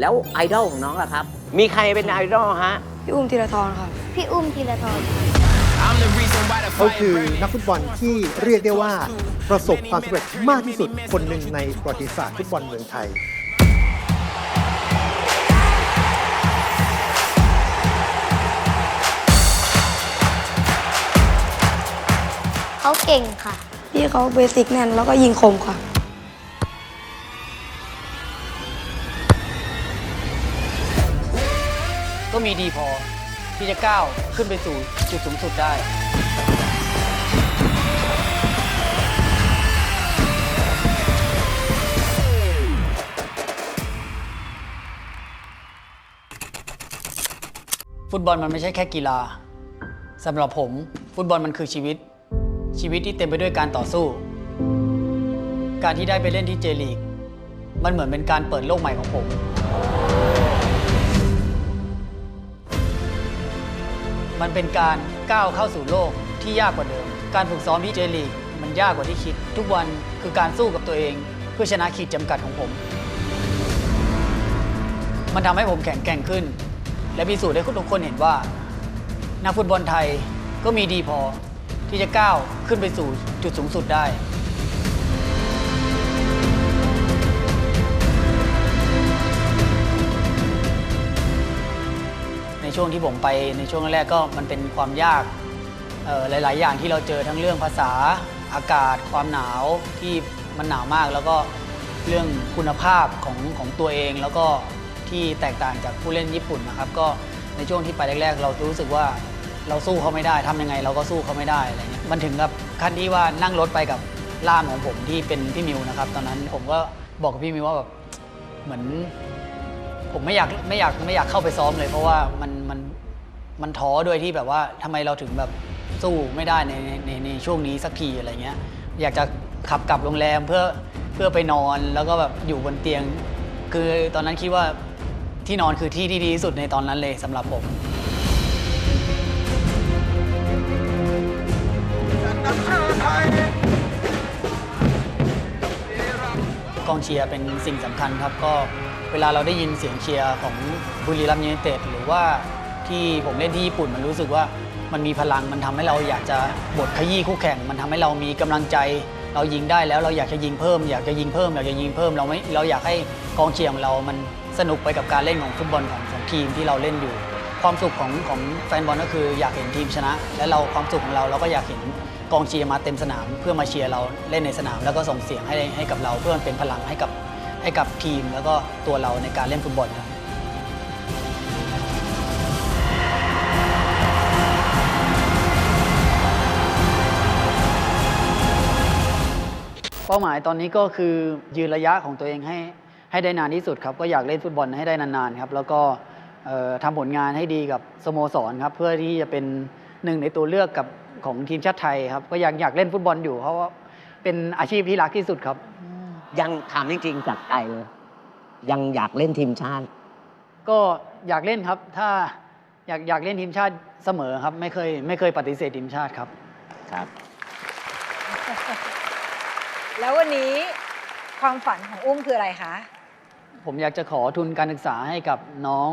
แล้วไอดอลของน้องล่ะครับ มีใครเป็นไอดอลฮะ พี่อุ้มธีรทรครับ พี่อุ้มธีรทรเขาคือนักฟุตบอลที่เรียกได้ว่าประสบความสำเร็จมากที่สุดคนหนึ่งในประวัติศาสตร์ฟุตบอลเมืองไทย เขาเก่งค่ะ พี่เขาเบสิกแน่นแล้วก็ยิงคมค่ะ ก็มีดีพอ ที่จะก้าวขึ้นไปสู่จุดสูงสุดได้ ฟุตบอลมันไม่ใช่แค่กีฬาสำหรับผม ฟุตบอลมันคือชีวิต ชีวิตที่เต็มไปด้วยการต่อสู้ การที่ได้ไปเล่นที่เจลีก มันเหมือนเป็นการเปิดโลกใหม่ของผม มันเป็นการก้าวเข้าสู่โลกที่ยากกว่าเดิม การฝึกซ้อมที่เจลีกมันยากกว่าที่คิด ทุกวันคือการสู้กับตัวเอง เพื่อชนะขีดจำกัดของผม มันทำให้ผมแข็งแกร่งขึ้น และพิสูจน์ให้ทุกคนเห็นว่า นักฟุตบอลไทยก็มีดีพอที่จะก้าวขึ้นไปสู่จุดสูงสุดได้ ช่วงที่ผมไปในช่วงแรกก็มันเป็นความยากหลาย ๆ อย่างที่เราเจอทั้งเรื่องภาษาอากาศ ความหนาวที่มันหนาวมาก แล้วก็เรื่องคุณภาพของของตัวเอง แล้วก็ที่แตกต่างจากผู้เล่นญี่ปุ่นนะครับ ก็ในช่วงที่ไปแรก ๆ เรารู้สึกว่าเราสู้เขาไม่ได้ทำยังไง เราก็สู้เขาไม่ได้อะไรเงี้ยมันถึงกับขั้นที่ว่านั่งรถไปกับล่ามของผมที่เป็นพี่มิวนะครับ ตอนนั้นผมก็บอกกับพี่มิวว่าแบบเหมือน ผมไม่อยากไม่อยากไม่อยากเข้าไปซ้อมเลย เพราะว่ามันมันมันท้อด้วยที่แบบว่าทำไมเราถึงแบบสู้ไม่ได้ในในในในช่วงนี้สักทีอะไรเงี้ย อยากจะขับกลับโรงแรมเพื่อเพื่อไปนอนแล้วก็แบบอยู่บนเตียง คือตอนนั้นคิดว่าที่นอนคือที่ที่ดีที่สุดในตอนนั้นเลยสำหรับผม กองเชียร์เป็นสิ่งสำคัญครับ ก็เวลาเราได้ยินเสียงเชียร์ของบุรีรัมย์ยูไนเต็ดหรือว่าที่ผมเล่นที่ญี่ปุ่นมันรู้สึกว่ามันมีพลังมันทำให้เราอยากจะบดขยี้คู่แข่ง มันทำให้เรามีกำลังใจ เรายิงได้แล้วเราอยากจะยิงเพิ่ม อยากจะยิงเพิ่มอยากจะยิงเพิ่มเราไม่เราอยากให้กองเชียร์ของเรามันสนุกไปกับการเล่นของฟุตบอลของของทีมที่เราเล่นอยู่ ความสุขของของแฟนบอลก็คืออยากเห็นทีมชนะ และเราความสุขของเราเราก็อยากเห็น กองเชียร์มาเต็มสนาม เพื่อมาเชียร์เราเล่นในสนาม แล้วก็ส่งเสียงให้ให้กับเราเพื่อมันเป็นพลังให้กับให้กับทีม แล้วก็ตัวเราในการเล่นฟุตบอลครับเป้าหมายตอนนี้ก็คือยืนระยะของตัวเองให้ให้ได้นานที่สุดครับ ก็อยากเล่นฟุตบอลให้ได้นานๆครับ แล้วก็เอ่อทำผลงานให้ดีกับสโมสรครับ เพื่อที่จะเป็นหนึ่งในตัวเลือกกับ ของทีมชาติไทยครับ ก็อยากอยากเล่นฟุตบอลอยู่ เพราะว่าเป็นอาชีพที่รักที่สุดครับ ยังถามจริงๆจากใจเลย ยังอยากเล่นทีมชาติ ก็อยากเล่นครับ ถ้าอยากอยากเล่นทีมชาติเสมอครับ ไม่เคยไม่เคยปฏิเสธทีมชาติครับ ครับ แล้ววันนี้ความฝันของอุ้มคืออะไรคะ ผมอยากจะขอทุนการศึกษาให้กับน้อง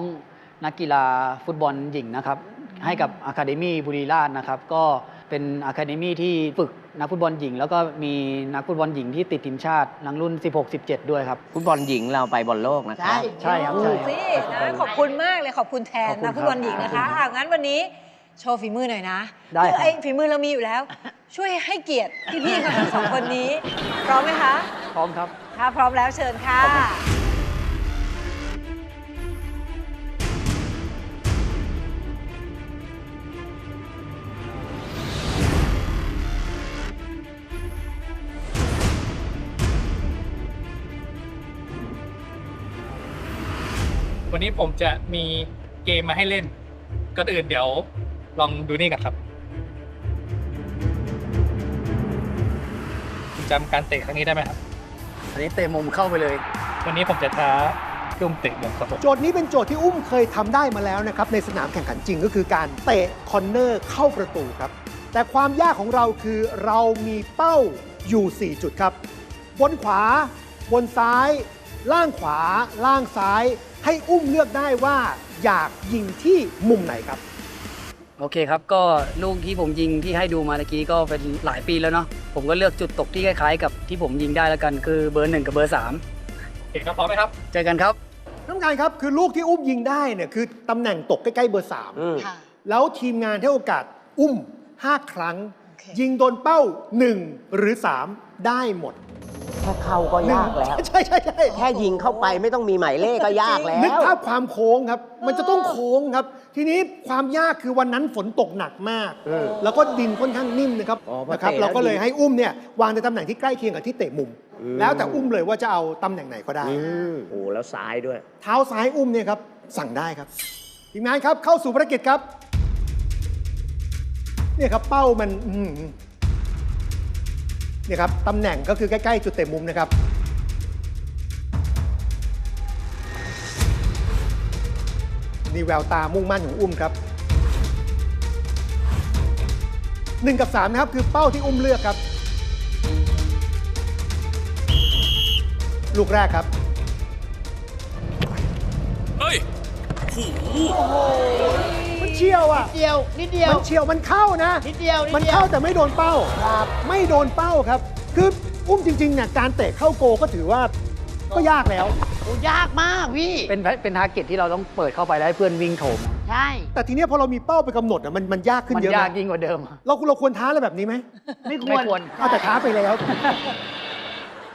นักกีฬาฟุตบอลหญิงนะครับ ให้กับอะคาเดมี่บุรีราชนะครับ ก็ เป็นอะคาเดมี่ที่ฝึกนักฟุตบอลหญิง แล้วก็มีนักฟุตบอลหญิงที่ติดทีมชาติหลังรุ่น 16-17 ด้วยครับ ฟุตบอลหญิงเราไปบอลโลกนะครับใช่ครับใช่สินะขอบคุณมากเลยขอบคุณแทนขอบคุณครันะบฟุตบอลหญิงนะคะอะงั้นวันนี้โชว์ฝีมือหน่อยนะได้ครับไอ้ฝีมือเรามีอยู่แล้ว ช่วยให้เกียรติพี่ๆทั้งสองคนนี้ พร้อมไหมคะ พร้อมครับ ถ้าพร้อมแล้วเชิญค่ะ นนี้ผมจะมีเกมมาให้เล่นก่อนอื่นเดี๋ยวลองดูนี่กันครับคุณจำการเตะครั้งนี้ได้ไหมครับ อันนี้เตะมุมเข้าไปเลย วันนี้ผมจะท้าตุ้มเตะมุมครับผมโจทย์นี้เป็นโจทย์ที่อุ้มเคยทำได้มาแล้วนะครับ ในสนามแข่งขันจริงก็คือการเตะคอนเนอร์เข้าประตูครับ แต่ความยากของเราคือเรามีเป้าอยู่ 4 จุดครับ บนขวา บนซ้าย ล่างขวา ล่างซ้าย ให้อุ้มเลือกได้ว่าอยากยิงที่มุมไหนครับ โอเคครับ ก็ลูกที่ผมยิงที่ให้ดูมาเมื่อกี้ก็เป็นหลายปีแล้วเนาะผมก็เลือกจุดตกที่คล้ายๆ กับที่ผมยิงได้แล้วกันคือเบอร์หนึ่งกับเบอร์สามโอเคครับพร้อมไหมครับ เจอกันครับน้ำการครับคือลูกที่อุ้มยิงได้เนี่ยคือตำแหน่งตกใกล้ๆเบอร์สามอืมค่ะ แล้วทีมงานให้โอกาสอุ้ม 5 ครั้ง โอเค ยิงโดนเป้า 1 หรือ 3 ได้หมด แค่เข้าก็ยากแล้ว ใช่ใช่ใช่แค่ยิงเข้าไปไม่ต้องมีหมายเลขก็ยากแล้วนึกภาพความโค้งครับ มันจะต้องโค้งครับ ทีนี้ความยากคือวันนั้นฝนตกหนักมากอืมแล้วก็ดินค่อนข้างนิ่มนะครับอ๋อพอนะครับเตะแล้วเราก็เลยดินให้อุ้มเนี่ยวางในตำแหน่งที่ใกล้เคียงกับที่เตะมุมอืมแล้วแต่อุ้มเลยว่าจะเอาตำแหน่งไหนก็ได้อืมโอ้แล้วซ้ายด้วย เท้าซ้ายอุ้มเนี่ยครับสั่งได้ครับทีมงานครับเข้าสู่ภารกิจครับเนี่ยครับเป้ามันอื้อหือเนี่ยครับตำแหน่งก็คือใกล้ ๆ จุดเตะมุมนะครับ นี่แววตามุ่งมั่นของอุ้มครับหนึ่งกับสามนะครับคือเป้าที่อุ้มเลือกครับ ลูกแรกครับ เฮ้ยหูมัน เฉียวอะ เดียวนิดเดียว มันเฉียวมันเข้านะนิดเดียวนิดมันเดียวเข้าแต่ไม่โดนเป้า ครับ ไม่โดนเป้าครับ คืออุ้มจริงๆเนี่ยการเตะเข้าโกก็ถือว่าก็ยากแล้ว โอ้ยากมากพี่ เป็นเป็นทาร์เก็ตที่เราต้องเปิดเข้าไปแล้วให้เพื่อนวิ่งโถมใช่ แต่ทีเนี้ยพอเรามีเป้าไปกำหนดอะมันมันยากขึ้นมันเยอะยากนะยิ่งกว่าเดิม เราเราควรท้าอะไรแบบนี้ไหมไม่ควไม่รควรเอาแต่ท้าไปแล้ว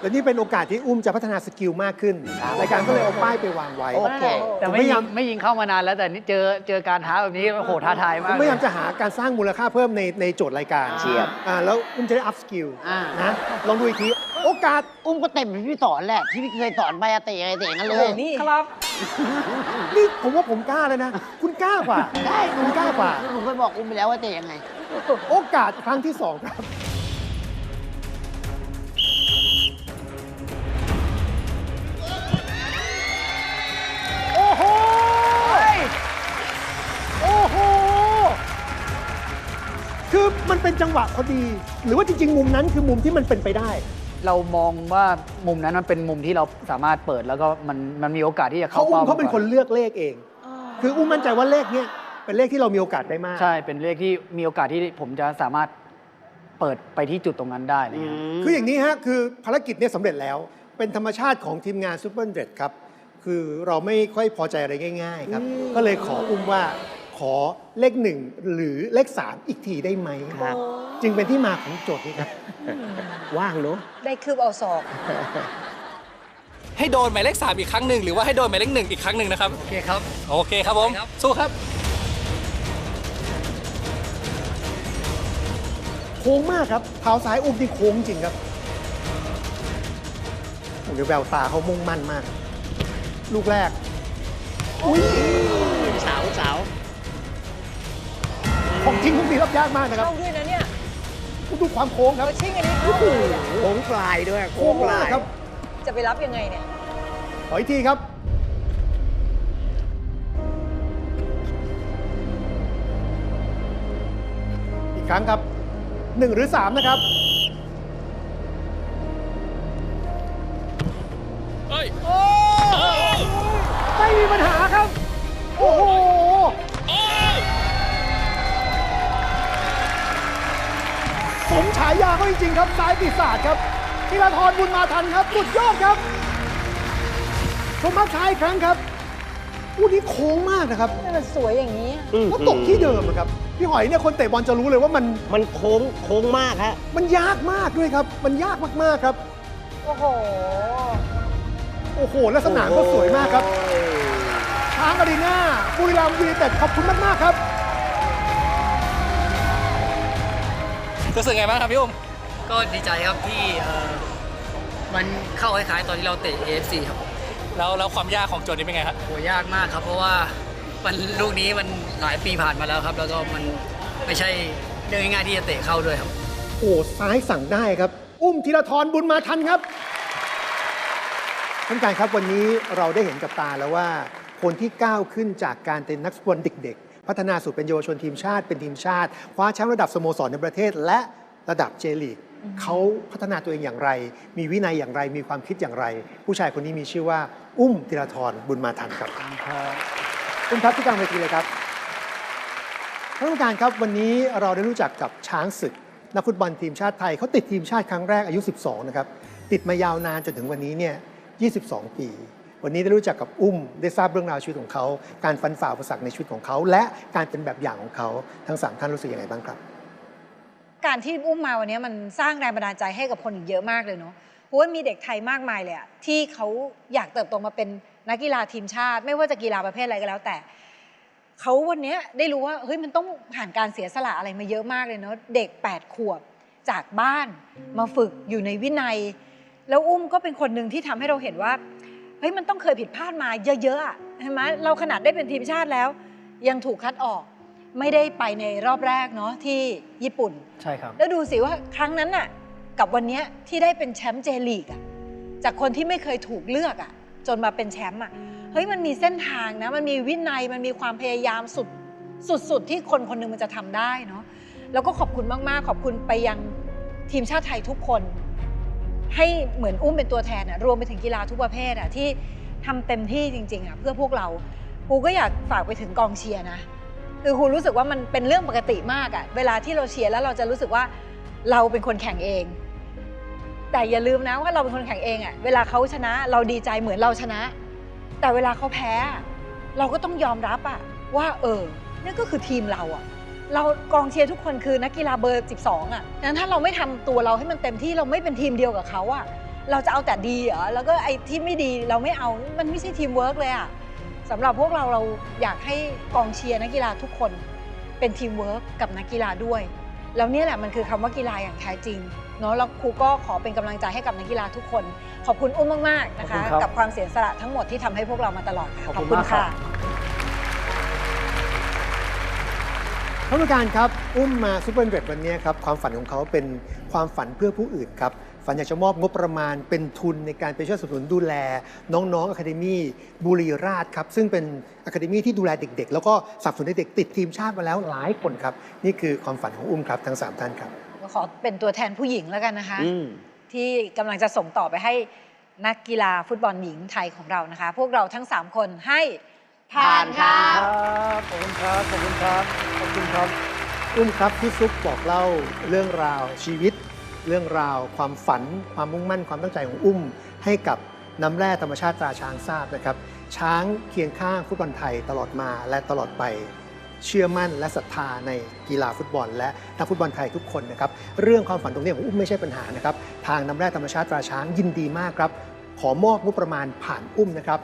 และนี่เป็นโอกาสที่อุ้มจะพัฒนาสกิลมากขึ้นรายการก็เลยเอาป้ายไปวางไว้ โอเค แต่ผมไม่พยายิยามงไม่ยิงเข้ามานานแล้วแต่นี่เจอเจอการท้าแบบนี้โอ้โหท้าทายผมมากพยายามจะหาการสร้างมูลค่าเพิ่มในในโจทย์รายการเฉียบอ่าแล้วอุ้มจะได้อัพสกิลอ่านะลองดูอีกทีโอกาสอุ้มก็เต็มที่พี่สอนแหละที่พี่เคยสอนไปอะเตะอะไรเตะงั้นเลโอ้โหยนี่ครับ นี่ผมว่าผมกล้าเลยนะ คุณกล้ากว่าได้คุณกล้ากว่า ผมเคยบอกอุ้มไปแล้วว่าเตะยังไง โอกาสครั้งที่สองครับ คือมันเป็นจังหวะพอดี หรือว่าจริง ๆ มุมนั้นคือมุมที่มันเป็นไปได้ เรามองว่ามุมนั้นมันเป็นมุมที่เราสามารถเปิดแล้วก็มันมันมีโอกาสที่จะเขาเข้าอุ้มเป้าเขาเป็นคนเลือกเลขเอง คืออุ้มมั่นใจว่าเลขเนี้ยเป็นเลขที่เรามีโอกาสได้มาก ใช่เป็นเลขที่มีโอกาสที่ผมจะสามารถเปิดไปที่จุดตรงนั้นได้อะไรเงี้ย คืออย่างนี้ฮะคือภารกิจเนี่ยสำเร็จแล้ว เป็นธรรมชาติของทีมงานซูเปอร์เดรดครับ คือเราไม่ค่อยพอใจอะไรง่าย ๆ ครับ ก็เลยขออุ้มว่า ขอเลขหนึ่งหรือเลขสามอีกทีได้ไหมครับ จึงเป็นที่มาของโจทย์นี้ครับ ว่างเนอะได้คืบเอาศอกให้โดนหมายเลขสามอีกครั้งหนึ่งหรือว่าให้โดนหมายเลขหนึ่งอีกครั้งหนึ่งนะครับ โอเคครับ โอเคครับผมครับสู้ครับ โค้งมากครับเท้าซ้ายอุ้มที่โค้งจริงครับโอ้โหแววตาเขามุ่งมั่นมาก ลูกแรกอุ้ยสาวสาว ของจริงทุกทีรับยากมากนะครับเข้าด้วยนะเนี่ยดูความโค้งครับ เราชิ่งอันนี้เข้าเลยอะโค้งปลายด้วยโค้งมากครับ จะไปรับยังไงเนี่ย ขออีกทีครับ อีกครั้งครับหนึ่งหรือสามนะครับเฮ้ยไม่มีปัญหาครับ โอ้โห สมฉายาเขาจริงๆครับสายปีศาจครับธีรทรบุญมาทันครับสุดยอดครับชมภาพช้าอีกครั้งครับอู้นี้โค้งมากนะครับนี่มันสวยอย่างนี้อะอืมแล้วตกที่เดิมอะครับพี่หอยเนี่ยคนเตะบอลจะรู้เลยว่ามันมันโค้งโค้งมากฮะมันยากมากด้วยครับ มันยากมากๆครับ โอ้โห โอ้โหและสนามก็สวยมากครับช้างอารีนาบุรีรัมย์ยูไนเต็ดขอบคุณมากๆครับ รู้สึกไงบ้างครับพี่อุ้มก็ดีใจครับที่เอ่อมันเข้าคล้ายๆตอนที่เราเตะ AFC ครับแล้วแล้วความยากของโจทย์นี้เป็นไงครับโหยากมากครับ เพราะว่ามันลูกนี้มันหลายปีผ่านมาแล้วครับ แล้วก็มันไม่ใช่เรื่องง่ายๆที่จะเตะเข้าด้วยครับ โอ้ซ้ายสั่งได้ครับ อุ้มธีรทรบุญมาทันครับท่านผู้การครับวันนี้เราได้เห็นกับตาแล้วว่า คนที่ก้าวขึ้นจากการเป็นนักฟุตบอลเด็กๆ พัฒนาสู่เป็นเยาวชนทีมชาติเป็นทีมชาติคว้าแชมป์ระดับสโมสรในประเทศ และระดับเจลีกเขาพัฒนาตัวเองอย่างไร มีวินัยอย่างไร มีความคิดอย่างไร ผู้ชายคนนี้มีชื่อว่า อุ้มธีรทรบุญมาทันครับอุ้มครับที่กลางเวทีเลยครับท่านผู้การครับวันนี้เราได้รู้จักกับช้างศึกนักฟุตบอลทีมชาติไทยเขาติดทีมชาติครั้งแรกอายุ 12 นะครับ ติดมายาวนานจนถึงวันนี้เนี่ย 22 ปี วันนี้ได้รู้จักกับอุ้ม ได้ทราบเรื่องราวชีวิตของเขา การฟันฝ่าอุปสรรคในชีวิตของเขา และการเป็นแบบอย่างของเขาทั้งสามท่านรู้สึกยังไงบ้างครับ การที่อุ้มมาวันนี้มันสร้างแรงบันดาลใจให้กับคนอีกเยอะมากเลยเนาะเพราะว่ามีเด็กไทยมากมายเลยอะที่เขาอยากเติบโตมาเป็นนักกีฬาทีมชาติ ไม่ว่าจะกีฬาประเภทอะไรก็แล้วแต่เขาวันนี้ได้รู้ว่าเฮ้ยมันต้องผ่านการเสียสละอะไรมาเยอะมากเลยเนาะเด็ก 8 ขวบจากบ้านมาฝึกอยู่ในวินัย แล้วอุ้มก็เป็นคนหนึ่งที่ทำให้เราเห็นว่า เฮ้ยมันต้องเคยผิดพลาดมาเยอะๆอะใช่ไหมเราขนาดได้เป็นทีมชาติแล้ว ยังถูกคัดออกไม่ได้ไปในรอบแรกเนาะที่ญี่ปุ่น ใช่ครับ แล้วดูสิว่าครั้งนั้นน่ะกับวันเนี้ยที่ได้เป็นแชมป์เจลีกอะจากคนที่ไม่เคยถูกเลือกอะจนมาเป็นแชมป์อะเฮ้ยมันมีเส้นทางนะ มันมีวินัยมันมีความพยายามสุดสุดๆที่คนคนหนึงมันจะทำได้เนาะแล้วก็ขอบคุณมาก ๆ ขอบคุณไปยังทีมชาติไทยทุกคน ให้เหมือนอุ้มเป็นตัวแทนอะรวมไปถึงกีฬาทุกประเภทอะที่ทำเต็มที่จริงๆอะเพื่อพวกเราครูก็อยากฝากไปถึงกองเชียร์นะคือครูรู้สึกว่ามันเป็นเรื่องปกติมากอะเวลาที่เราเชียร์แล้วเราจะรู้สึกว่าเราเป็นคนแข่งเอง แต่อย่าลืมนะว่าเราเป็นคนแข่งเองอะเวลาเขาชนะเราดีใจเหมือนเราชนะ แต่เวลาเขาแพ้อะเราก็ต้องยอมรับอะว่าเออนี่ก็คือทีมเราอะ เรากองเชียร์ทุกคนคือนักกีฬาเบอร์ 12อะดังนั้นถ้าเราไม่ทำตัวเราให้มันเต็มที่เราไม่เป็นทีมเดียวกับเขาอะเราจะเอาแต่ดีเหรอ แล้วก็ไอ้ที่ไม่ดีเราไม่เอา มันไม่ใช่ทีมเวิร์กเลยอะสำหรับพวกเราเราอยากให้กองเชียร์นักกีฬาทุกคน เป็นทีมเวิร์กกับนักกีฬาด้วย แล้วเนี่ยแหละมันคือคำว่ากีฬาอย่างแท้จริง เนาะแล้วครูก็ขอเป็นกำลังใจให้กับนักกีฬาทุกคน ขอบคุณอุ้มมากๆนะคะ ขอบคุณครับ กับความเสียสละทั้งหมดที่ทำให้พวกเรามาตลอดค่ะ ขอบคุณมากครับ ท่านผู้การครับ อุ้มมาซูเปอร์เรดวันนี้ครับ ความฝันของเขาเป็นความฝันเพื่อผู้อื่นครับ ฝันอยากจะมอบงบประมาณเป็นทุนในการไปช่วยสนับสนุนดูแล น้องๆอะคาเดมี่บุรีราชครับ ซึ่งเป็นอะคาเดมี่ที่ดูแลเด็ก ๆ แล้วก็สนับสนุนเด็กๆติดทีมชาติมาแล้วหลายคนครับ นี่คือความฝันของอุ้มครับทั้งสามท่านครับ ขอเป็นตัวแทนผู้หญิงแล้วกันนะคะ อืม ที่กำลังจะส่งต่อไปให้นักกีฬาฟุตบอลหญิงไทยของเรานะคะ พวกเราทั้ง 3 คนให้ผ่านค่ะครับ ขอบคุณครับ ขอบคุณครับขอบ คุณครับอุ้มครับพี่ซุปบอกเล่าเรื่องราวชีวิต เรื่องราว ความฝัน ความมุ่งมั่นความตั้งใจของอุ้ม ให้กับน้ำแร่ธรรมชาติตราช้างทราบนะครับ ช้างเคียงข้างฟุตบอลไทยตลอดมาและตลอดไปเชื่อมั่นและศรัทธาในกีฬาฟุตบอล และนักฟุตบอลไทยทุกคนนะครับเรื่องความฝันตรงนี้ของอุ้มไม่ใช่ปัญหานะครับทางน้ำแร่ธรรมชาติตราช้างยินดีมากครับขอมอบงบประมาณผ่านอุ้มนะครับ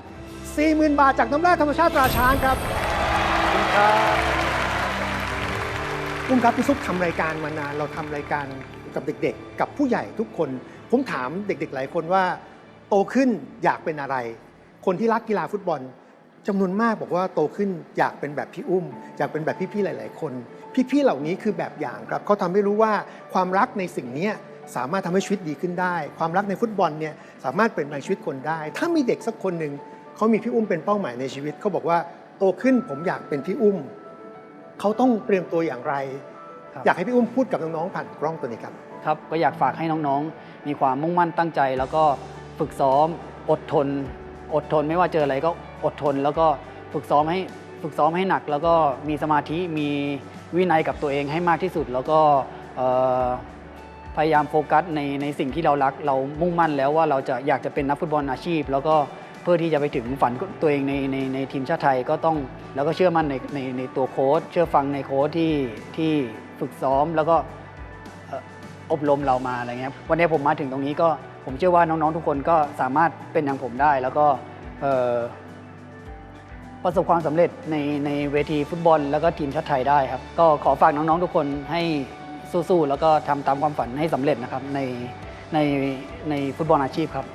40,000 บาทจากน้ำแร่ธรรมชาติตราช้างครับอุ้มครับ พี่ซุปทำรายการมานานเราทำรายการกับเด็กๆ กับผู้ใหญ่ทุกคน ผมถามเด็กๆ หลายคนว่า โตขึ้นอยากเป็นอะไร คนที่รักกีฬาฟุตบอลจำนวนมากบอกว่าโตขึ้นอยากเป็นแบบพี่อุ้ม อยากเป็นแบบพี่ๆหลาย ๆ คน พี่ๆเหล่านี้คือแบบอย่างครับเขาทำให้รู้ว่าความรักในสิ่งนี้สามารถทำให้ชีวิตดีขึ้นได้ ความรักในฟุตบอลเนี่ยสามารถเปลี่ยนแปลงชีวิตคนได้ ถ้ามีเด็กสักคนหนึ่งเขามีพี่อุ้มเป็นเป้าหมายในชีวิตเขาบอกว่าโตขึ้นผมอยากเป็นพี่อุ้ม เขาต้องเตรียมตัวอย่างไรครับอยากให้พี่อุ้มพูดกับน้องๆผ่านกล้องตัวนี้ครับครับก็อยากฝากให้น้องๆ มีความมุ่งมั่นตั้งใจ แล้วก็ฝึกซ้อมอดทน อดทนไม่ว่าเจออะไรก็อดทน แล้วก็ฝึกซ้อมให้ฝึกซ้อมให้หนัก แล้วก็มีสมาธิมีวินัยกับตัวเองให้มากที่สุด แล้วก็เอ่อพยายามโฟกัสในในสิ่งที่เรารัก เรามุ่งมั่นแล้วว่าเราจะอยากจะเป็นนักฟุตบอลอาชีพ แล้วก็ เพื่อที่จะไปถึงฝันตัวเองในในในทีมชาติไทยก็ต้องแล้วก็เชื่อมั่นในในในตัวโค้ชเชื่อฟังในโค้ชที่ที่ฝึกซ้อมแล้วก็อบรมเรามาอะไรเงี้ยวันนี้ผมมาถึงตรงนี้ก็ผมเชื่อว่าน้องๆทุกคนก็สามารถเป็นอย่างผมได้ แล้วก็ประสบความสำเร็จในในเวทีฟุตบอล แล้วก็ทีมชาติไทยได้ครับ ก็ขอฝากน้องๆทุกคนให้สู้ๆแล้วก็ทำตามความฝันให้สำเร็จนะครับในในในฟุตบอลอาชีพครับ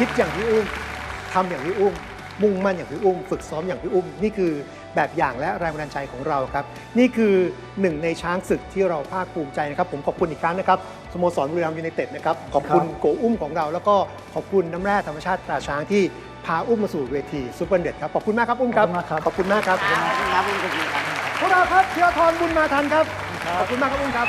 คิดอย่างพี่อุ้มทำอย่างพี่อุ้ม มุ่งมั่นอย่างพี่อุ้ม ฝึกซ้อมอย่างพี่อุ้ม นี่คือแบบอย่างและแรงบันดาลใจของเราครับ นี่คือหนึ่งในช้างศึกที่เราภาคภูมิใจนะครับ ผมขอบคุณอีกครั้งนะครับสโมสรบุรีรัมย์ยูไนเต็ดนะครับ ขอบคุณโกอุ้มของเรา แล้วก็ขอบคุณน้ำแร่ธรรมชาติตราช้างที่พาอุ้มมาสู่เวทีซูเปอร์เด็ดครับขอบคุณมากครับอุ้มครับขอบคุณมากครับขอบคุณมากครับครับขอบคุณครับขอบคุณครับพวกเราครับเชียร์ทรบุญมาทันครับขอบคุณมากครับอุ้มครับ